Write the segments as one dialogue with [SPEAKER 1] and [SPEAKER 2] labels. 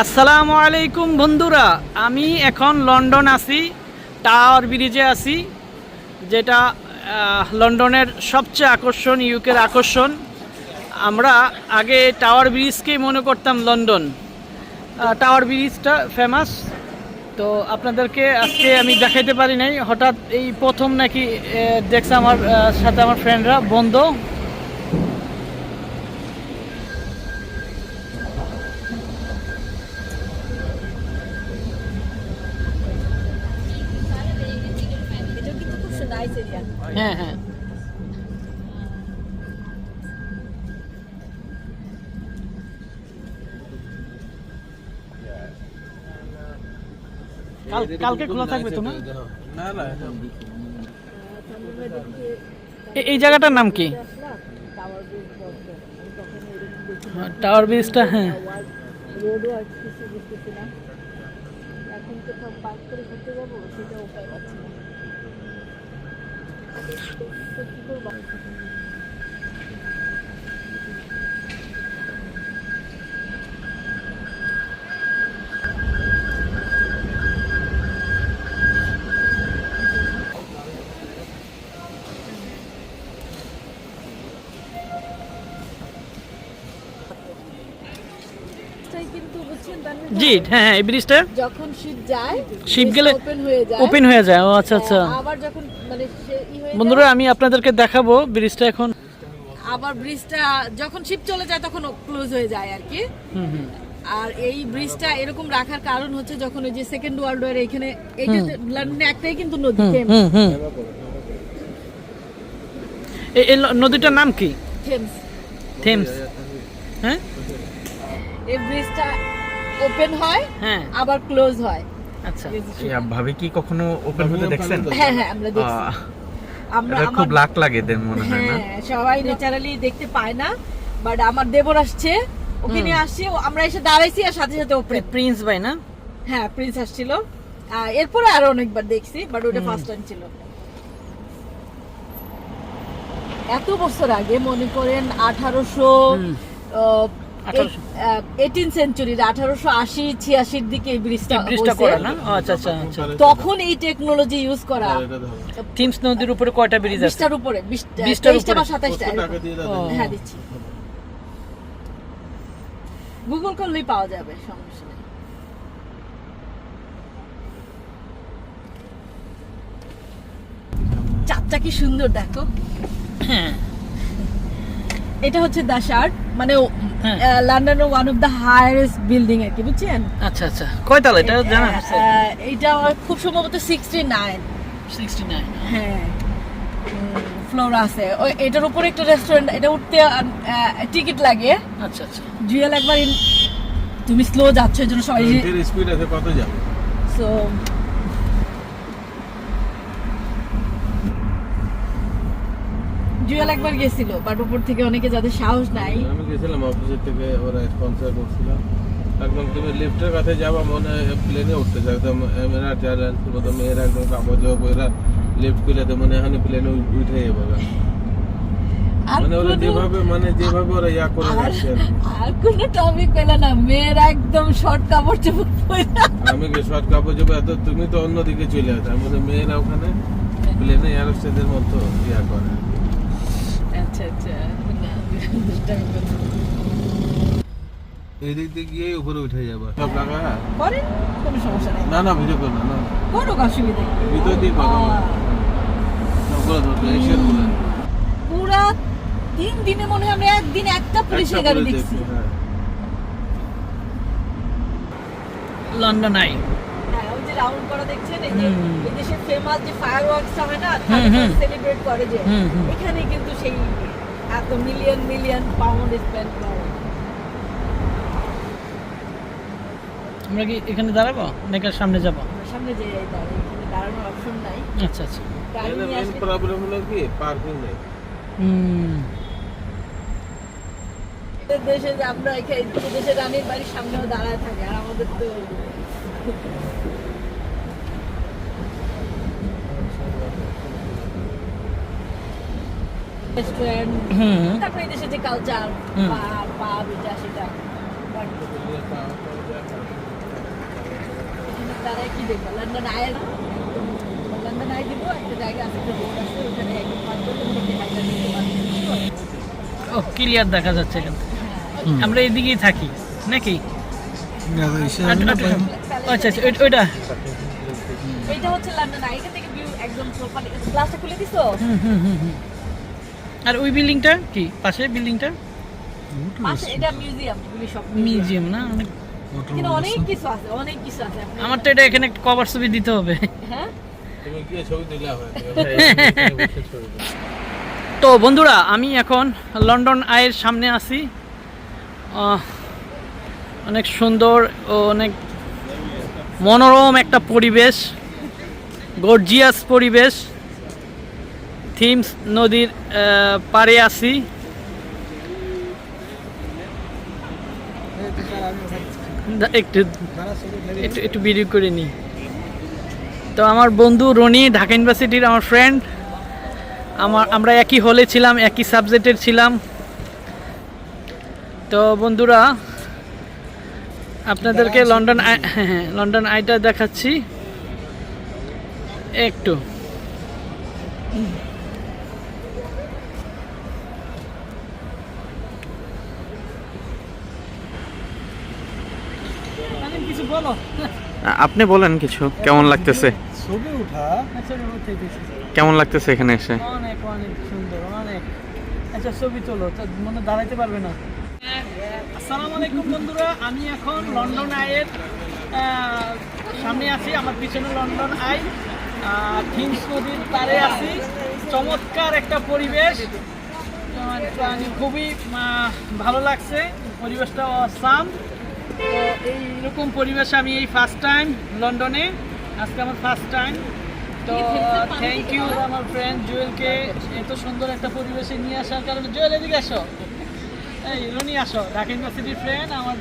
[SPEAKER 1] আসসালামু আলাইকুম বন্ধুরা, আমি এখন লন্ডন আছি, টাওয়ার ব্রিজে আছি, যেটা লন্ডনের সবচেয়ে আকর্ষণ, ইউকের আকর্ষণ। আমরা আগে টাওয়ার ব্রিজকেই মনে করতাম লন্ডন। টাওয়ার ব্রিজটা ফেমাস তো আপনাদেরকে আজকে আমি দেখাইতে পারি নাই, হঠাৎ এই প্রথম নাকি দেখছে আমার সাথে আমার ফ্রেন্ডরা বন্ধ
[SPEAKER 2] এটা কিন্তু খুব নাইস এরিয়া
[SPEAKER 1] হ্যাঁ হ্যাঁ। কালকে খোলা থাকবে তো না? এই জায়গাটার নাম কি?
[SPEAKER 2] টাওয়ার
[SPEAKER 1] ব্রিজটা হ্যাঁ।
[SPEAKER 2] রোডও আর কিছু বুঝতেছি না। এখন কোথাও পার্ক করে ঘুরতে যাব সেটা উপায় পাচ্ছি না। 이걸 막
[SPEAKER 1] জি হ্যাঁ হ্যাঁ এই ব্রিজটা
[SPEAKER 2] যখন শীত যায়
[SPEAKER 1] শীত গেলে
[SPEAKER 2] ওপেন হয়ে যায়।
[SPEAKER 1] ওপেন হয়ে যায় ও আচ্ছা আচ্ছা।
[SPEAKER 2] হ্যাঁ, আবার যখন মানে
[SPEAKER 1] বন্ধুরা আমি আপনাদেরকে দেখাবো ব্রিজটা এখন।
[SPEAKER 2] আবার ব্রিজটা যখন শীত চলে যায় তখন ক্লোজ হয়ে যায় আর কি।
[SPEAKER 1] হুম হুম।
[SPEAKER 2] আর এই ব্রিজটা এরকম রাখার কারণ হচ্ছে যখন ওই যে সেকেন্ড ওয়ার্ল্ড ওয়ার এখানে এইটা লন্ডনে একটাই কিন্তু নদী
[SPEAKER 1] এই- এই নদীটার নাম কি?
[SPEAKER 2] থেমস
[SPEAKER 1] থেমস হ্যাঁ?
[SPEAKER 2] এই ব্রিজটা ওপেন হয়
[SPEAKER 1] হ্যাঁ।
[SPEAKER 2] আবার ক্লোজ হয়।
[SPEAKER 1] আচ্ছা।
[SPEAKER 3] ভাবে কি কখনো ওপেন হতে দেখছেন?
[SPEAKER 2] হ্যাঁ হ্যাঁ আমরা দেখছি। আমরা
[SPEAKER 3] খুব লাক লাগে এদের মনে হয় না?
[SPEAKER 2] হ্যাঁ সবাই ন্যাচারালি দেখতে পায় না বাট আমার দেবর আসছে ওকে নিয়ে আসছে আমরা এসে দাঁড়াইছি আর সাথে সাথে ওপরে
[SPEAKER 1] প্রিন্স ভাই না?
[SPEAKER 2] হ্যাঁ প্রিন্স আসছিল। আহ, এরপরে আরও অনেকবার দেখছি বাট ওটা ফার্স্ট টাইম ছিল। এত বছর আগে মনে করেন আঠারোশো
[SPEAKER 1] হুম। 1800
[SPEAKER 2] এইটিন সেঞ্চুরির আঠারোশো আশি ছিয়াশির দিকে ব্রিজটা
[SPEAKER 1] ব্রিজটা করা না? আচ্ছা আচ্ছা আচ্ছা।
[SPEAKER 2] তখন এই টেকনোলজি ইউজ করা।
[SPEAKER 4] এটা
[SPEAKER 1] নদীর উপরে কয়টা ব্রিজ আছে?
[SPEAKER 2] বিশটার উপরে
[SPEAKER 1] বিশটার
[SPEAKER 2] বা। হ্যাঁ দিচ্ছি। গুগল করলেই পাওয়া যাবে সমস্যা নেই। চাঁদটা কি সুন্দর দেখো।
[SPEAKER 1] হ্যাঁ।
[SPEAKER 2] এটা হচ্ছে দ্য শার্ট মানে। লন্ডনের one of the highest building আর কি বুঝছেন?
[SPEAKER 1] আচ্ছা আচ্ছা। কয়তাল এটা জানা
[SPEAKER 2] এটা খুব সম্ভবত সিক্সটি নাইন
[SPEAKER 1] 69
[SPEAKER 2] হ্যাঁ। ফ্লোর আছে। ওই এটার উপরে একটা রেস্টুরেন্ট এটা উঠতে টিকিট লাগে।
[SPEAKER 1] আচ্ছা আচ্ছা।
[SPEAKER 2] জুয়েল একবার তুমি স্লো যাচ্ছ এই জন্য সবাই
[SPEAKER 4] এর স্পিড আছে কত যাবে?
[SPEAKER 2] সো জুয়েল একবার গেছিল বাট উপর থেকে অনেকে যাদের সাহস নাই।
[SPEAKER 4] আমি গেছিলাম অফিসের থেকে ওরা স্পন্সর করছিল একদম তুমি লিফটের কাছে যাবা মনে হয় প্লেনে উঠতে চাও একদম এমিরাট এয়ারলাইন্সের মতো মেয়েরা একদম কাপড় জব ওরা লিফট খুলে তো মনে হয় প্লেনে উঠে যাবে মানে ওরা যেভাবে মানে যেভাবে ওরা ইয়া করে
[SPEAKER 2] আর
[SPEAKER 4] রাখছে আর কি।
[SPEAKER 2] কোনো টপিক পেলে না মেয়েরা একদম শর্ট কাপড় চোপড় পরে।
[SPEAKER 4] আমি কি শর্ট কাপড় এত তুমি তো অন্যদিকে চলে আসো। আমি বলি, মেয়েরা ওখানে প্লেনে এয়ারোস্টেজের মতো ইয়া করে।
[SPEAKER 2] আচ্ছা আচ্ছা না, দুষ্টামি করছি।
[SPEAKER 4] এই দিক দিয়ে গিয়ে উপরে উঠে যাবে। সব লাগা?
[SPEAKER 2] করেন? কোনো সমস্যা নেই।
[SPEAKER 4] না না ভিডিও করো না। না
[SPEAKER 2] কোনো অসুবিধা নেই।
[SPEAKER 4] ভিতর দিয়ে কথা সবগুলো ধরবে এশিয়ানগুলো
[SPEAKER 2] পুরা তিন দিনে মনে হয় আমরা একদিন একটা পুলিশের গাড়ি দেখছি
[SPEAKER 4] দেখছি, হ্যাঁ।
[SPEAKER 1] London I.
[SPEAKER 2] হ্যাঁ রাউন্ড করা দেখছেন? এই যে এই দেশের ফেমাস যে ফায়ার ওয়ার্কস হয় না। সেলিব্রেট করে যে। এখানে কিন্তু সেই এত মিলিয়ন মিলিয়ন পাউন্ড স্পেন্ড করে
[SPEAKER 1] আমরা কি এখানে দাঁড়াবো? নাকি আর সামনে যাব?
[SPEAKER 2] সামনে যে এখানে দাঁড়ানোর অপশন নাই।
[SPEAKER 1] আচ্ছা আচ্ছা।
[SPEAKER 4] মেন প্রবলেম হলো কি? পার্কিং নেই।
[SPEAKER 1] হুম।
[SPEAKER 2] দেশে যে আমরা এখানে দেশের রানীর বাড়ির সামনেও দাঁড়ায় থাকে আর আমাদের তো রেস্টুরেন্ট
[SPEAKER 1] হুম
[SPEAKER 2] তারপরে এই দেশে যে কালচার
[SPEAKER 1] হুম।
[SPEAKER 2] পাব এটা সেটা। But কি দেখব? লন্ডন আয় লন্ডন আয় দিব একটা জায়গা আছে একটা রোড আছে ওখানে একদম পাঁচ করলে মোটামুটি হাইটা নিতে পারবে।
[SPEAKER 1] ও ক্লিয়ার দেখা যাচ্ছে এখান আমরা এদিকেই থাকি নাকি? আচ্ছা, আচ্ছা, আচ্ছা আচ্ছা ওইটা।
[SPEAKER 2] হচ্ছে লন্ডন আই এখান থেকে ভিউ একদম গ্লাসটা খুলে দিছো?
[SPEAKER 1] হুম, হুম, হুম, হুম। আর ওই বিল্ডিংটা কি? পাশে বিল্ডিংটা?
[SPEAKER 2] এটা মিউজিয়াম
[SPEAKER 1] মিউজিয়াম না? অনেক
[SPEAKER 2] অনেক কিছু আছে অনেক কিছু আছে।
[SPEAKER 1] আমার তো এটা এখানে কভার ছবি দিতে হবে।
[SPEAKER 2] হ্যাঁ?
[SPEAKER 4] তুমি গিয়ে ছবি দিলে হয়।
[SPEAKER 1] তো বন্ধুরা আমি এখন লন্ডন আয়ের সামনে আছি। অনেক সুন্দর ও অনেক মনোরম একটা পরিবেশ গর্জিয়াস পরিবেশ। থিমস নদীর পাড়ে আছি। একটু একটু ভিডিও করে নিই তো আমার বন্ধু রনি ঢাকা ইউনিভার্সিটির আমার ফ্রেন্ড আমার আমরা একই হলে ছিলাম একই সাবজেক্টের ছিলাম। তো বন্ধুরা আপনাদেরকে লন্ডন আই- হ্যাঁ, হ্যাঁ, লন্ডন আইটা দেখাচ্ছি। একটু।
[SPEAKER 3] আপনি বলেন কিছু কেমন লাগতেছে?
[SPEAKER 4] ছবি উঠা।
[SPEAKER 3] কেমন লাগতেছে এখানে এসে?
[SPEAKER 1] অনেক অনেক সুন্দর অনেক। আচ্ছা ছবি তোলো মনে দাঁড়াইতে পারবে না। আসসালামু আলাইকুম বন্ধুরা আমি এখন লন্ডন আইয়ের সামনে আছি আমার পিছনে লন্ডন আই। থিমস নদীর পাড়ে আছি। চমৎকার একটা পরিবেশ। খুবই ভালো লাগছে পরিবেশটা অসাম তো এইরকম পরিবেশে আমি এই ফার্স্ট টাইম লন্ডনে। আজকে আমার ফার্স্ট টাইম তো থ্যাংক ইউ আমার ফ্রেন্ড জুয়েলকে এত সুন্দর একটা পরিবেশে নিয়ে আসার কারণে। জুয়েল এদিকে আসো। এই রনি আসো। ঢাকা ইউনিভার্সিটির ফ্রেন্ড আমার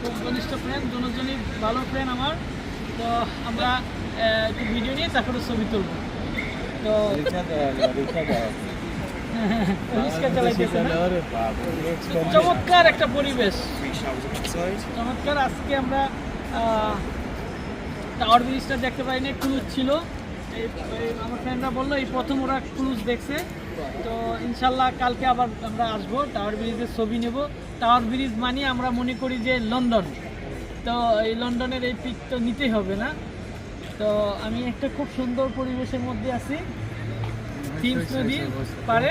[SPEAKER 1] খুব ঘনিষ্ঠ ফ্রেন্ড দুজনই ভালো ফ্রেন্ড আমার। তো আমরা একটু ভিডিও নিয়ে তারপরে ছবি তুলবো। তো চমৎকার একটা পরিবেশ। চমৎকার, আজকে আমরা টাওয়ার ব্রিজটা দেখতে পাইনি ক্লুজ ছিল। আমার ফ্রেন্ডরা বলল, এই প্রথম ওরা ক্লুজ দেখছে। তো ইনশাল্লাহ কালকে আবার আমরা আসব টাওয়ার ব্রিজের ছবি নেব। টাওয়ার ব্রিজ মানে আমরা মনে করি যে লন্ডন তো এই লন্ডনের এই পিক তো নিতেই হবে না। তো আমি একটা খুব সুন্দর পরিবেশের মধ্যে আছি। থিমস নদীর পারে।